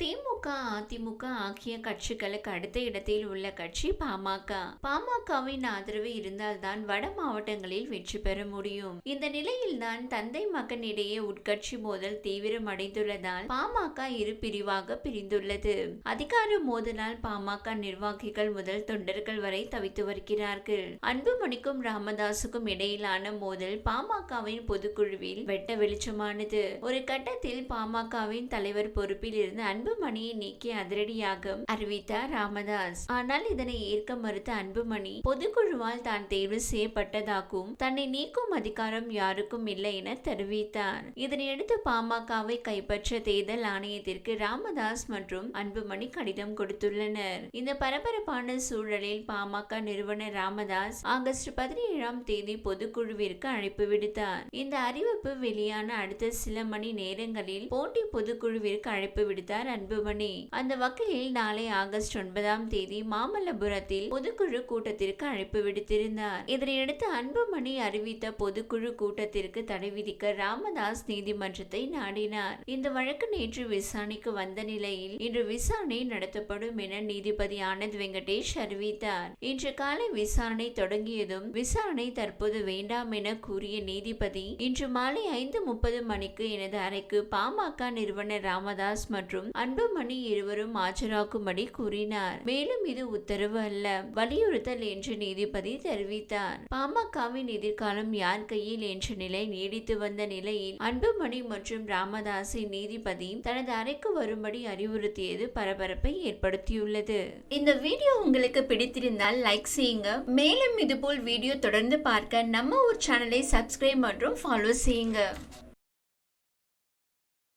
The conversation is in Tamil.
திமுக அதிமுக ஆகிய கட்சிகளுக்கு அடுத்த இடத்தில் உள்ள கட்சி பாமக. பாமகவின் ஆதரவு இருந்தால்தான் வட மாவட்டங்களில் வெற்றி பெற முடியும். இந்த நிலையில்தான் தந்தை மகன் இடையே உட்கட்சி மோதல் தீவிரமடைந்துள்ளதால் பாமக இரு பிரிவாக பிரிந்துள்ளது. அதிகார மோதலால் பாமக நிர்வாகிகள் முதல் தொண்டர்கள் வரை தவித்து வருகிறார்கள். அன்புமணிக்கும் ராமதாசுக்கும் இடையிலான மோதல் பாமகவின் பொதுக்குழுவில் வெட்ட வெளிச்சமானது. ஒரு கட்டத்தில் பாமகவின் தலைவர் பொறுப்பில் இருந்து அன்புமணியை நீக்கி அதிரடியாக அறிவித்தார் ராமதாஸ். ஆனால் இதனை ஏற்க மறுத்த அன்புமணி பொதுக்குழுவால் தான் தேர்வு செய்யப்பட்டதாகவும் தன்னை நீக்கும் அதிகாரம் யாருக்கும் இல்லை என தெரிவித்தார். இதனையடுத்து பாமகவை கைப்பற்ற தேர்தல் ஆணையத்திற்கு ராமதாஸ் மற்றும் அன்புமணி கடிதம் கொடுத்துள்ளனர். இந்த பரபரப்பான சூழலில் பாமக நிறுவனர் ராமதாஸ் ஆகஸ்ட் பதினேழாம் தேதி பொதுக்குழுவிற்கு அழைப்பு விடுத்தார். இந்த அறிவிப்பு வெளியான அடுத்த சில மணி நேரங்களில் போட்டி பொதுக்குழுவிற்கு அழைப்பு விடுத்தார் அன்புமணி. அந்த வகையில் நாளை ஆகஸ்ட் ஒன்பதாம் தேதி மாமல்லபுரத்தில் பொதுக்குழு கூட்டத்திற்கு அழைப்பு விடுத்திருந்தார். இதனையடுத்து அன்புமணி அறிவித்த பொதுக்குழு கூட்டத்திற்கு தடை விதிக்க ராமதாஸ் நீதிமன்றத்தை நாடினார். இந்த வழக்கு நேற்று விசாரணைக்கு வந்த நிலையில் இன்று விசாரணை நடத்தப்படும் என நீதிபதி ஆனந்த் வெங்கடேஷ் அறிவித்தார். இன்று காலை விசாரணை தொடங்கியதும் விசாரணை தற்போது வேண்டாம் என கூறிய நீதிபதி இன்று மாலை ஐந்து முப்பது மணிக்கு எனது அறைக்கு பாமக நிறுவனர் ராமதாஸ் மற்றும் அன்புமணி இருவரும் ஆஜராக்கும்படி கூறினார். மேலும் இது உத்தரவு அல்ல. வலியுறுத்தல் என்று நீதிபதி தெரிவித்தார். பாமகவின் எதிர்காலம் யார் கையில் என்ற நிலை நீடித்து வந்த நிலையில் அன்புமணி மற்றும் ராமதாஸை நீதிபதி தனது அறைக்கு வரும்படி அறிவுறுத்தியது பரபரப்பை ஏற்படுத்தியுள்ளது. இந்த வீடியோ உங்களுக்கு பிடித்திருந்தால் லைக் செய்யுங்க. மேலும் இதுபோல் வீடியோ தொடர்ந்து பார்க்க நம்ம ஊர் சேனலை சப்ஸ்கிரைப் மற்றும் ஃபாலோ செய்யுங்க.